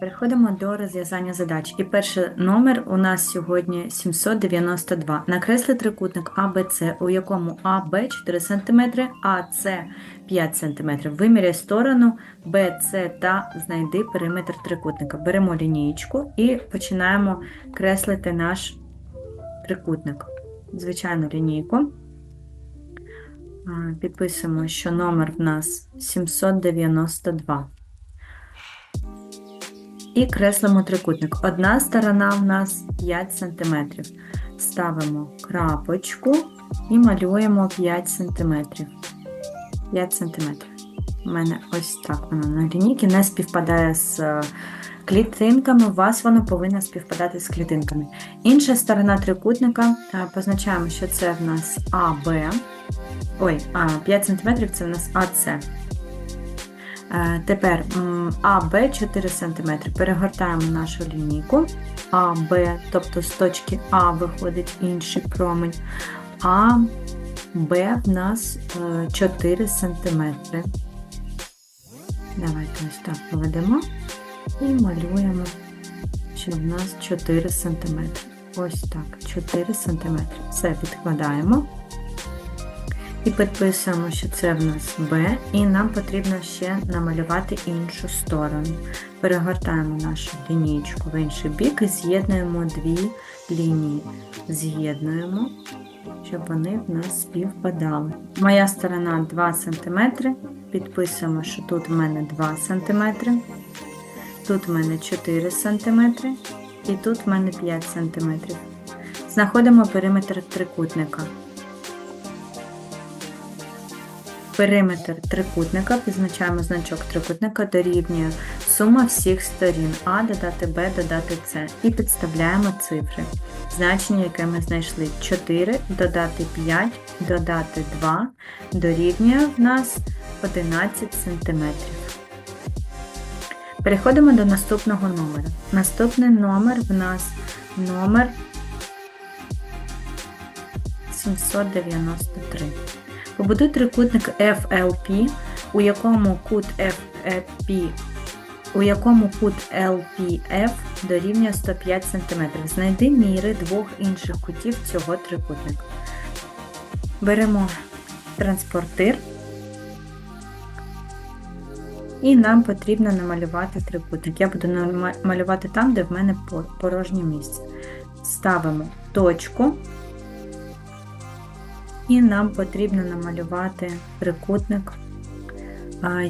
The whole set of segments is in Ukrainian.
Переходимо до розв'язання задач. І перший номер у нас сьогодні 792. Накресли трикутник АБЦ, у якому АБ 4 см, АЦ 5 см. Виміряй сторону БЦ та знайди периметр трикутника. Беремо лінієчку і починаємо креслити наш трикутник. Звичайну лінійку. Підписуємо, що номер в нас 792. І креслимо трикутник. Одна сторона в нас 5 см. Ставимо крапочку і малюємо 5 см. 5 см. У мене ось так воно на лінійці не співпадає з е, клітинками. У вас воно повинно співпадати з клітинками. Інша сторона трикутника е, позначаємо, що це в нас АБ. Ой, а, 5 см це в нас АС. Е, Тепер АБ 4 см. Перегортаємо нашу лінійку. АБ, тобто з точки А виходить інший промень. А Б в нас е, 4 см. Давайте ось так поведемо і малюємо, що в нас 4 см. Ось так, 4 см. Все відкладаємо. І підписуємо, що це в нас Б, і нам потрібно ще намалювати іншу сторону. Перегортаємо нашу лінійку в інший бік і з'єднуємо дві лінії. З'єднуємо, щоб вони в нас співпадали. Моя сторона 2 см. Підписуємо, що тут в мене 2 см, тут в мене 4 см і тут в мене 5 см. Знаходимо периметр трикутника. Периметр трикутника, позначаємо значок трикутника, дорівнює сума всіх сторін А додати Б додати С і підставляємо цифри. Значення, яке ми знайшли 4, додати 5, додати 2, дорівнює в нас 11 см. Переходимо до наступного номера. Наступний номер в нас номер 793. Побудуй трикутник FLP, у якому кут FP, у якому кут LPF дорівнює 105 см. Знайди міри двох інших кутів цього трикутника. Беремо транспортир. І нам потрібно намалювати трикутник. Я буду малювати там, де в мене порожнє місце. Ставимо точку. І нам потрібно намалювати трикутник,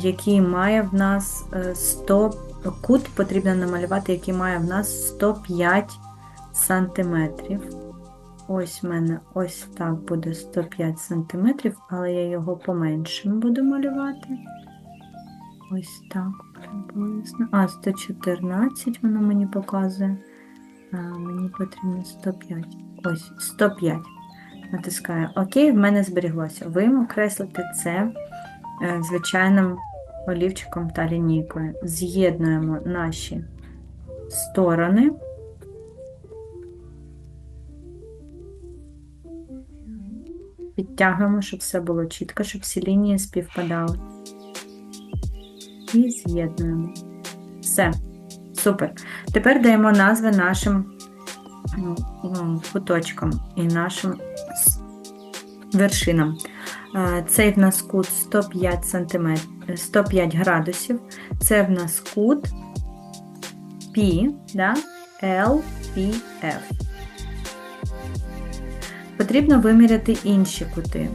який має в нас 100 кут потрібно намалювати, який має в нас 105 сантиметрів. Ось в мене ось так буде 105 сантиметрів, але я його поменшим буду малювати. Ось так приблизно. А, 114 воно мені показує. А, Мені потрібно 105. Ось 105. Натискаю ОК, в мене зберіглося. Ви креслите це е, звичайним олівчиком та лінійкою. З'єднуємо наші сторони. Підтягуємо, щоб все було чітко, щоб всі лінії співпадали. І з'єднуємо. Все. Супер. Тепер даємо назви нашим куточкам і нашим вершинам. Цей в нас кут 105 см, 105 градусів. Це в нас кут P, да? LPF. Потрібно виміряти інші кути.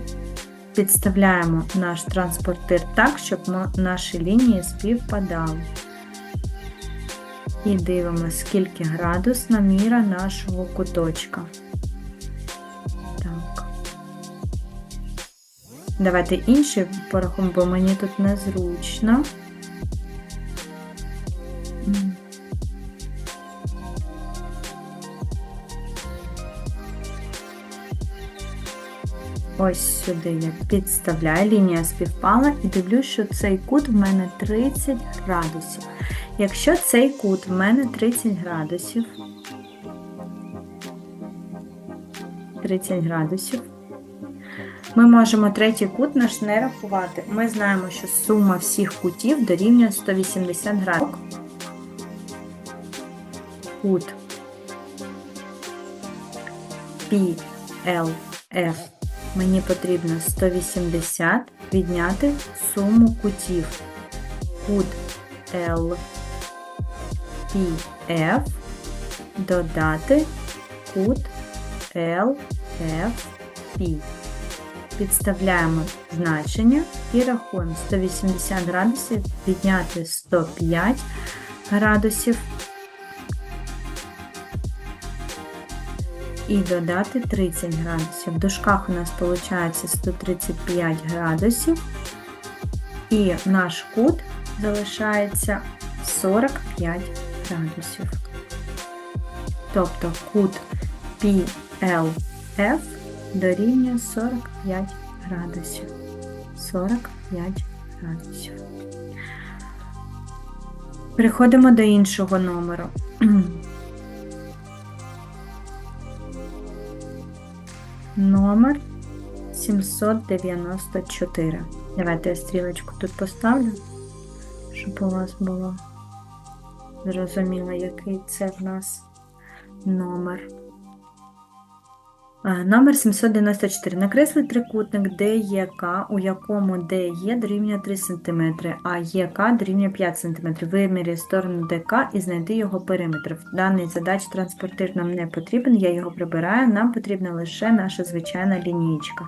Підставляємо наш транспортир так, щоб наші лінії співпадали. І дивимося, скільки градусна міра нашого куточка. Так. Давайте інший порахуємо, бо мені тут незручно. Ось сюди я підставляю, лінія співпала і дивлюсь, що цей кут в мене 30 градусів. Якщо цей кут в мене 30 градусів, 30 градусів, ми можемо третій кут наш не рахувати. Ми знаємо, що сума всіх кутів дорівнює 180 градусів. кут PLF мені потрібно 180 відняти суму кутів. Кут LPF додати кут LFP. Підставляємо значення і рахуємо 180 градусів, відняти 105 градусів і додати 30 градусів. В дужках у нас виходить 135 градусів, і наш кут залишається 45 градусів. Тобто кут PLF дорівнює 45 градусів. 45 градусів. Переходимо до іншого номеру. Номер 794. Давайте я стрілочку тут поставлю, щоб у вас було зрозуміло, який це в нас номер. Номер 794. Накресли трикутник ДЕК, у якому ДЕ дорівнює 3 см, а ЄК дорівнює 5 см. Виміряй сторону ДК і знайди його периметр. Даний задач транспортир нам не потрібен, я його прибираю, нам потрібна лише наша звичайна лінієчка.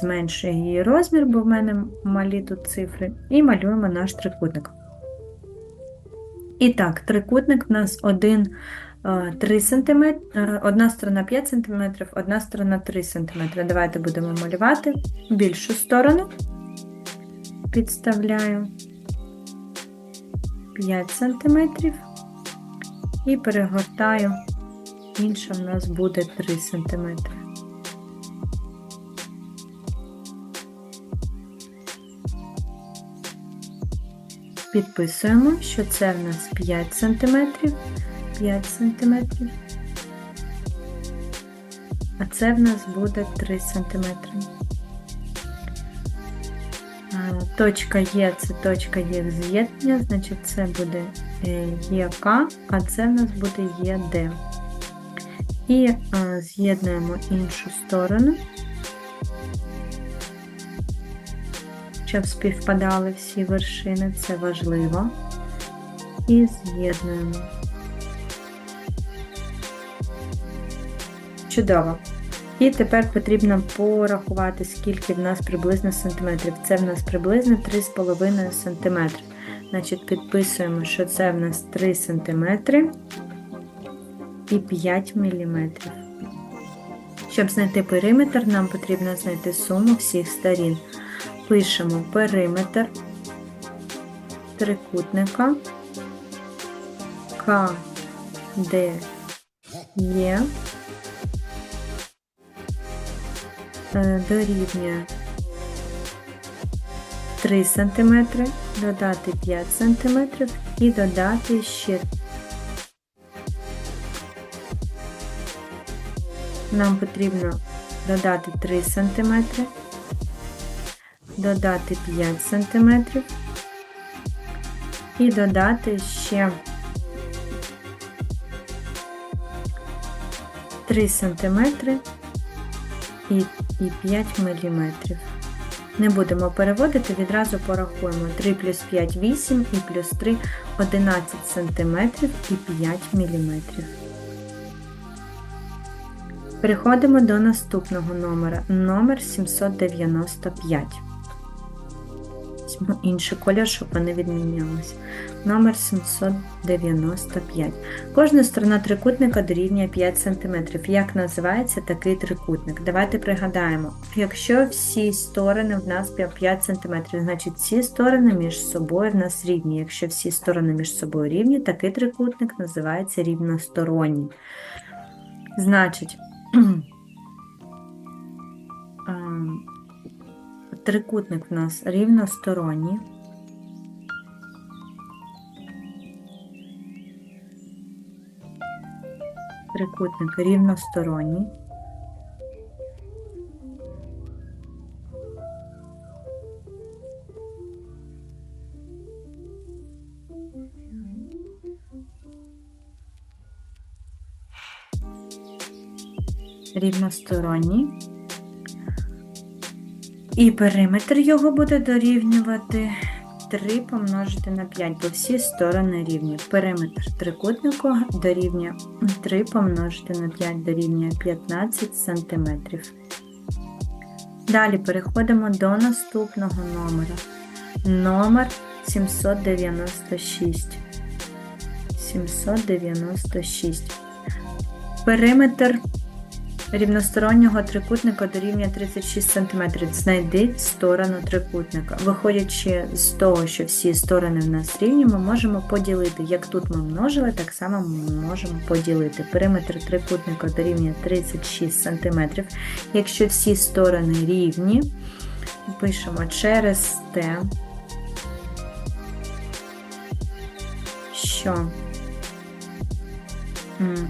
Зменшую її розмір, бо в мене малі тут цифри, і малюємо наш трикутник. І так, трикутник в нас один. 3 см, одна сторона 5 см, одна сторона 3 см. Давайте будемо малювати більшу сторону. Підставляю 5 см і перегортаю, інша в нас буде 3 см. Підписуємо, що це в нас 5 см. 5 см. А це в нас буде 3 см. Точка Є це точка Є з'єднання, значить це буде ЄК, а це в нас буде ЄД. І з'єднуємо іншу сторону, щоб співпадали всі вершини, це важливо. І з'єднуємо. Чудово. І тепер потрібно порахувати, скільки в нас приблизно сантиметрів. Це в нас приблизно 3,5 см. Значить, підписуємо, що це в нас 3 см і 5 мм. Щоб знайти периметр, нам потрібно знайти суму всіх сторін. Пишемо периметр трикутника К, Д, Є. Е, дорівнює 3 см, додати 5 см і додати ще. Нам потрібно додати 3 см, додати 5 см і додати ще 3 см і і 5 мм. Не будемо переводити, відразу порахуємо 3 плюс 5 8 і плюс 3 11 см і 5 мм. Переходимо до наступного номера, номер 795 візьму інший колір, щоб вони відмінялися. Номер 795. Кожна сторона трикутника дорівнює 5 см. Як називається такий трикутник? Давайте пригадаємо, якщо всі сторони в нас 5 см, значить всі сторони між собою в нас рівні. Якщо всі сторони між собою рівні, такий трикутник називається рівносторонній. Значить, Трикутник в нас рівносторонній. Трикутник рівносторонній. Рівносторонній. І периметр його буде дорівнювати 3 помножити на 5, бо всі сторони рівні. Периметр трикутнику дорівнює 3 помножити на 5 дорівнює 15 см. Далі переходимо до наступного номера. Номер 796. 796. Периметр рівностороннього трикутника дорівнює 36 см. Знайди сторону трикутника. Виходячи з того, що всі сторони в нас рівні, ми можемо поділити. Як тут ми множили, так само ми можемо поділити. Периметр трикутника дорівнює 36 см. Якщо всі сторони рівні, пишемо через Т, що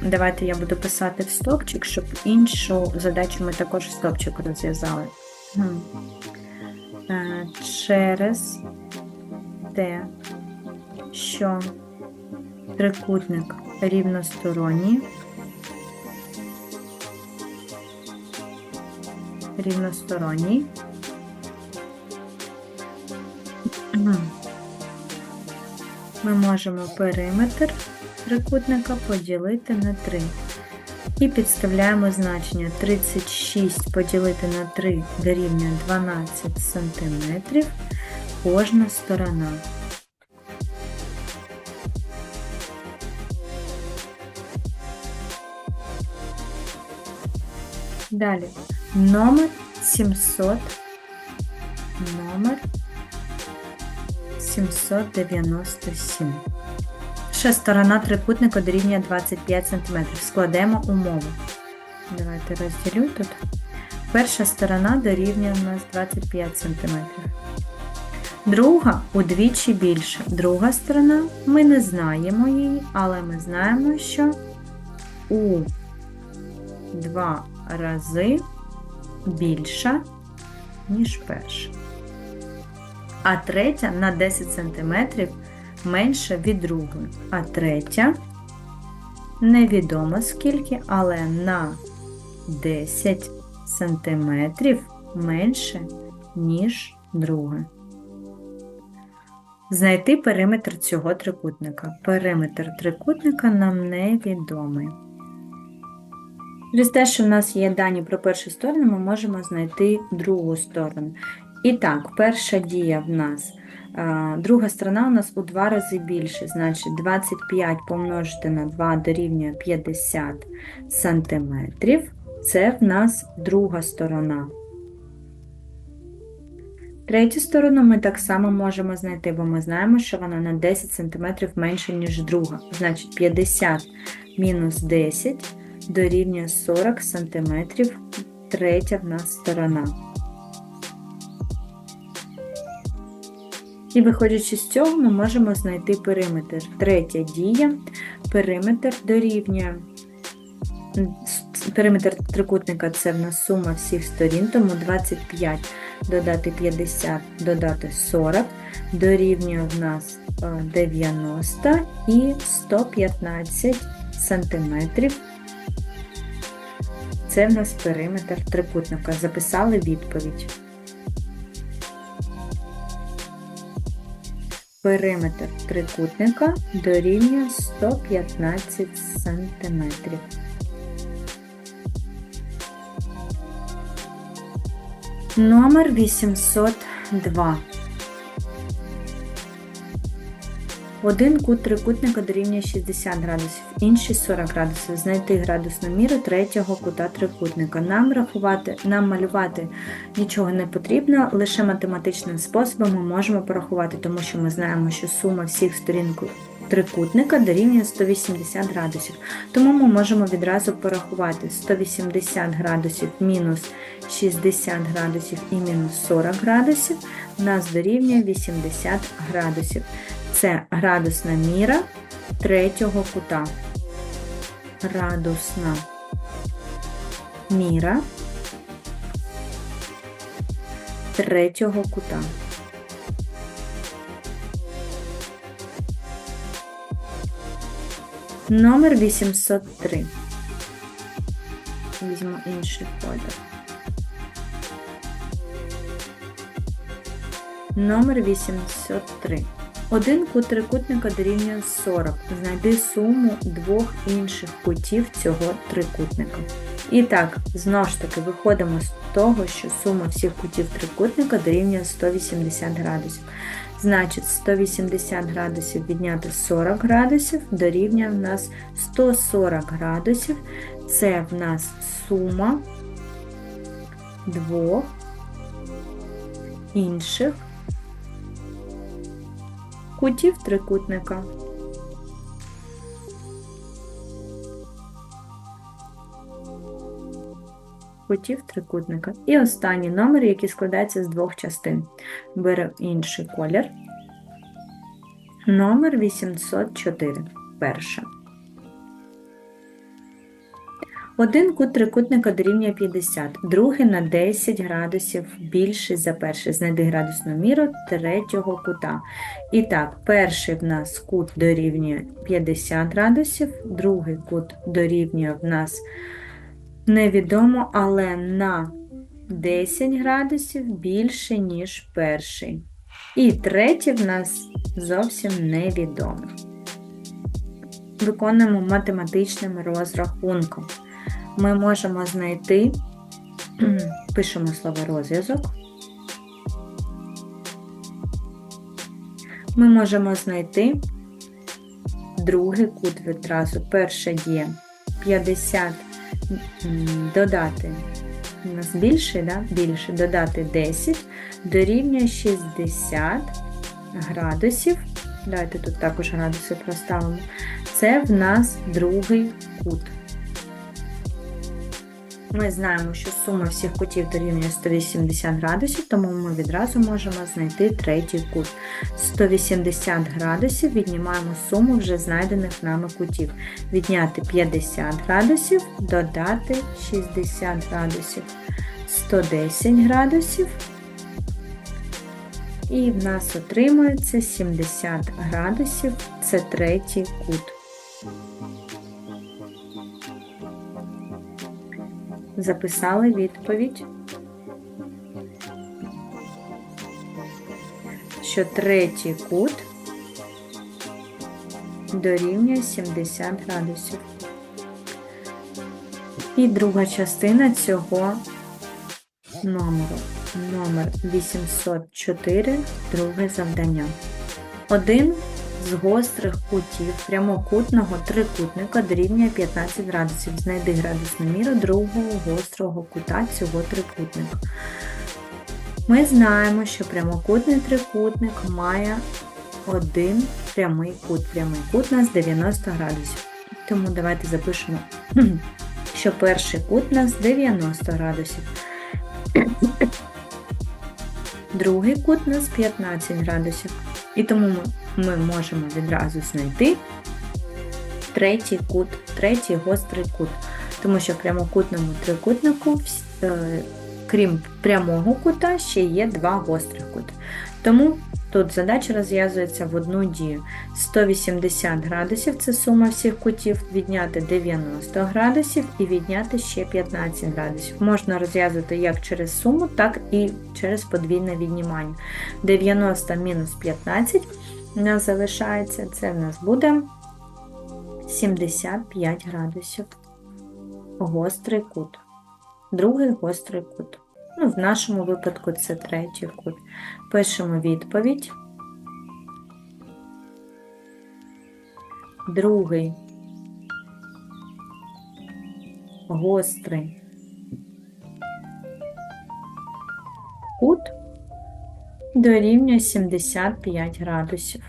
Давайте я буду писати в стопчик, щоб іншу задачу ми також в стопчик розв'язали. Е, Через те, що трикутник рівносторонній, рівносторонній. Ми можемо периметр трикутника поділити на 3. І підставляємо значення 36 поділити на 3 дорівнює 12 см кожна сторона. Далі номер 700, номер 797. Перша сторона трикутника дорівнює 25 см. Складемо умову. Давайте розділю тут. Перша сторона дорівнює у нас 25 см. Друга удвічі більше. Друга сторона ми не знаємо її, але ми знаємо, що у два рази більша, ніж перша. А третя на 10 см менша від другої. А третя невідомо скільки, але на 10 см менше, ніж друга. Знайти периметр цього трикутника. Периметр трикутника нам невідомий. Через те, що в нас є дані про першу сторону, ми можемо знайти другу сторону. І так, перша дія в нас Друга сторона у нас у два рази більше, значить 25 помножити на 2 дорівнює 50 сантиметрів. Це в нас друга сторона. Третю сторону ми так само можемо знайти, бо ми знаємо, що вона на 10 см менше, ніж друга. Значить 50 мінус 10 дорівнює 40 см, третя в нас сторона. І виходячи з цього, ми можемо знайти периметр. Третя дія. Периметр дорівнює. Периметр трикутника це в нас сума всіх сторін, тому 25 додати 50, додати 40, дорівнює в нас 90 і 115 сантиметрів. Це в нас периметр трикутника. Записали відповідь. Периметр трикутника дорівнює 115 см. Номер 802. Один кут трикутника дорівнює 60 градусів, інший 40 градусів. Знайти градусну міру третього кута трикутника. Нам рахувати, нам малювати нічого не потрібно, лише математичним способом ми можемо порахувати, тому що ми знаємо, що сума всіх сторін трикутника дорівнює 180 градусів. Тому ми можемо відразу порахувати 180 градусів мінус 60 градусів і мінус 40 градусів, у нас дорівнює 80 градусів. Це градусна міра третього кута. Градусна міра третього кута. Номер 803. Візьму інший колір. Номер 803. Один кут трикутника дорівнює 40. Знайди суму двох інших кутів цього трикутника. І так, знову ж таки, виходимо з того, що сума всіх кутів трикутника дорівнює 180 градусів. Значить, 180 градусів відняти 40 градусів дорівнює в нас 140 градусів. Це в нас сума двох інших кутів трикутника. Кутів трикутника. І останній номер, який складається з двох частин. Беру інший колір. Номер 804. Перше. Один кут трикутника дорівнює 50, другий на 10 градусів більший за перший. Знайди градусну міру третього кута. І так, перший в нас кут дорівнює 50 градусів, другий кут дорівнює в нас невідомо, але на 10 градусів більше, ніж перший. І третій в нас зовсім невідомий. Виконуємо математичним розрахунком. Ми можемо знайти, пишемо слово розв'язок. Ми можемо знайти другий кут відразу. Перше є 50 додати у нас більше, да? більше додати 10 дорівнює 60 градусів. Давайте тут також градуси проставимо. Це в нас другий кут. Ми знаємо, що сума всіх кутів дорівнює 180 градусів, тому ми відразу можемо знайти третій кут. 180 градусів віднімаємо суму вже знайдених нами кутів. Відняти 50 градусів, додати 60 градусів, 110 градусів. І в нас отримується 70 градусів, це третій кут. Записали відповідь, що третій кут дорівнює 70 градусів. І друга частина цього номеру. Номер 804, друге завдання. Один з гострих кутів прямокутного трикутника дорівнює 15 градусів. Знайди градусну міру другого гострого кута цього трикутника. Ми знаємо, що прямокутний трикутник має один прямий кут. Прямий кут у нас 90 градусів. Тому давайте запишемо, що перший кут у нас 90 градусів. Другий кут у нас 15 градусів. І тому ми ми можемо відразу знайти третій кут, третій гострий кут. Тому що в прямокутному трикутнику, е, крім прямого кута, ще є два гострих кути. Тому тут задача розв'язується в одну дію. 180 градусів це сума всіх кутів, відняти 90 градусів і відняти ще 15 градусів. Можна розв'язувати як через суму, так і через подвійне віднімання. 90 мінус 15 у нас залишається, це в нас буде 75 градусів. Гострий кут. Другий гострий кут. Ну, В нашому випадку це третій кут. Пишемо відповідь. Другий гострий кут дорівнює 75 градусів.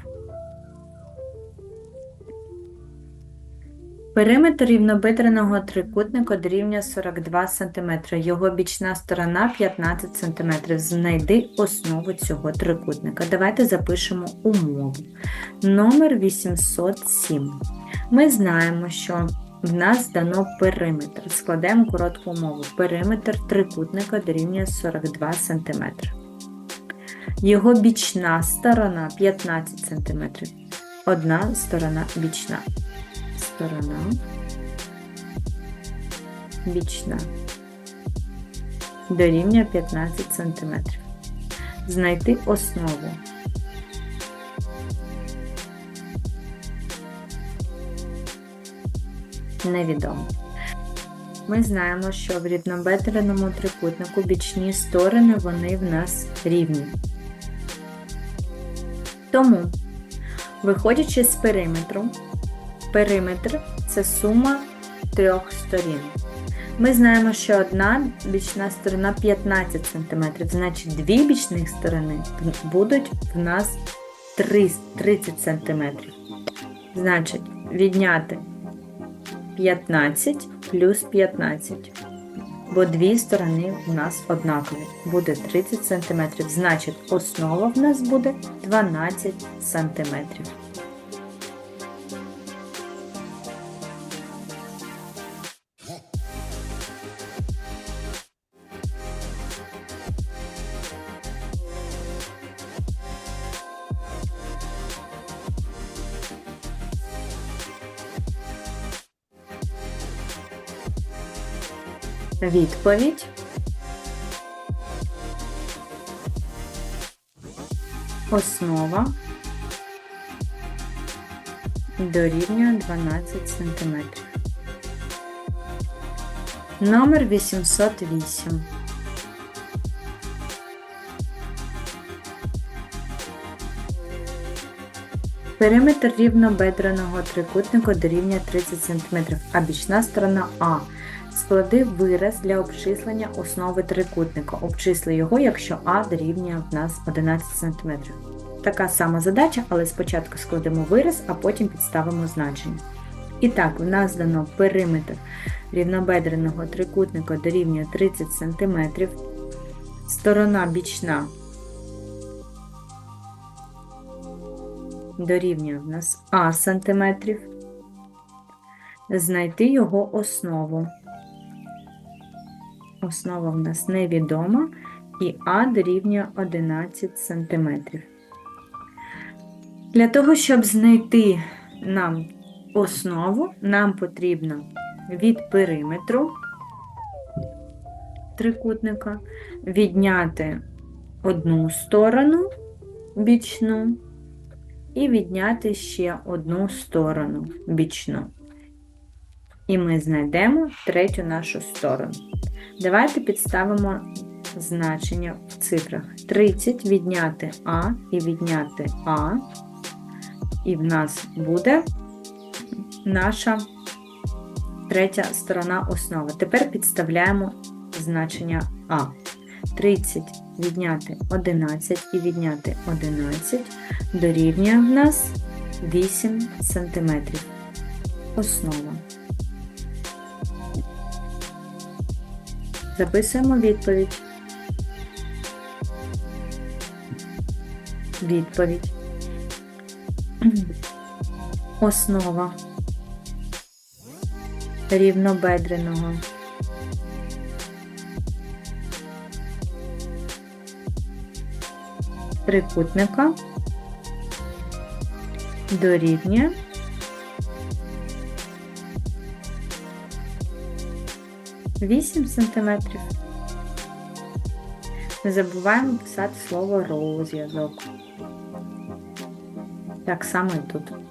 Периметр рівнобедреного трикутника дорівнює 42 см, його бічна сторона 15 см. Знайди основу цього трикутника. Давайте запишемо умову. Номер 807. Ми знаємо, що в нас дано периметр. Складаємо коротку умову. Периметр трикутника дорівнює 42 см. Його бічна сторона 15 см. Одна сторона бічна. Сторона бічна дорівнює 15 см. Знайти основу. Невідомо. Ми знаємо, що в рівнобедреному трикутнику бічні сторони вони в нас рівні. Тому, виходячи з периметру, периметр це сума трьох сторін. Ми знаємо, що одна бічна сторона 15 см, значить дві бічних сторони будуть в нас 30 см. Значить, відняти 15 плюс 15. Бо дві сторони у нас однакові. Буде 30 см. Значить, основа в нас буде 12 см. Відповідь. Основа дорівнює 12 см. Номер 808. Периметр рівнобедреного трикутника дорівнює 30 см, а бічна сторона А. Склади вираз для обчислення основи трикутника. Обчисли його, якщо А дорівнює в нас 11 см. Така сама задача, але спочатку складемо вираз, а потім підставимо значення. І так, в нас дано периметр рівнобедреного трикутника дорівнює 30 см. Сторона бічна дорівнює в нас А сантиметрів. Знайти його основу. Основа в нас невідома і А дорівнює 11 см. Для того, щоб знайти нам основу, нам потрібно від периметру трикутника відняти одну сторону бічну і відняти ще одну сторону бічну. І ми знайдемо третю нашу сторону. Давайте підставимо значення в цифрах. 30 відняти А і відняти А. І в нас буде наша третя сторона основи. Тепер підставляємо значення А. 30 відняти 11 і відняти 11 дорівнює в нас 8 см. Основа. Записуємо відповідь. Відповідь. Основа рівнобедреного трикутника дорівнює 8 сантиметрів. Не забуваємо писати слово розв'язок. Так само і тут.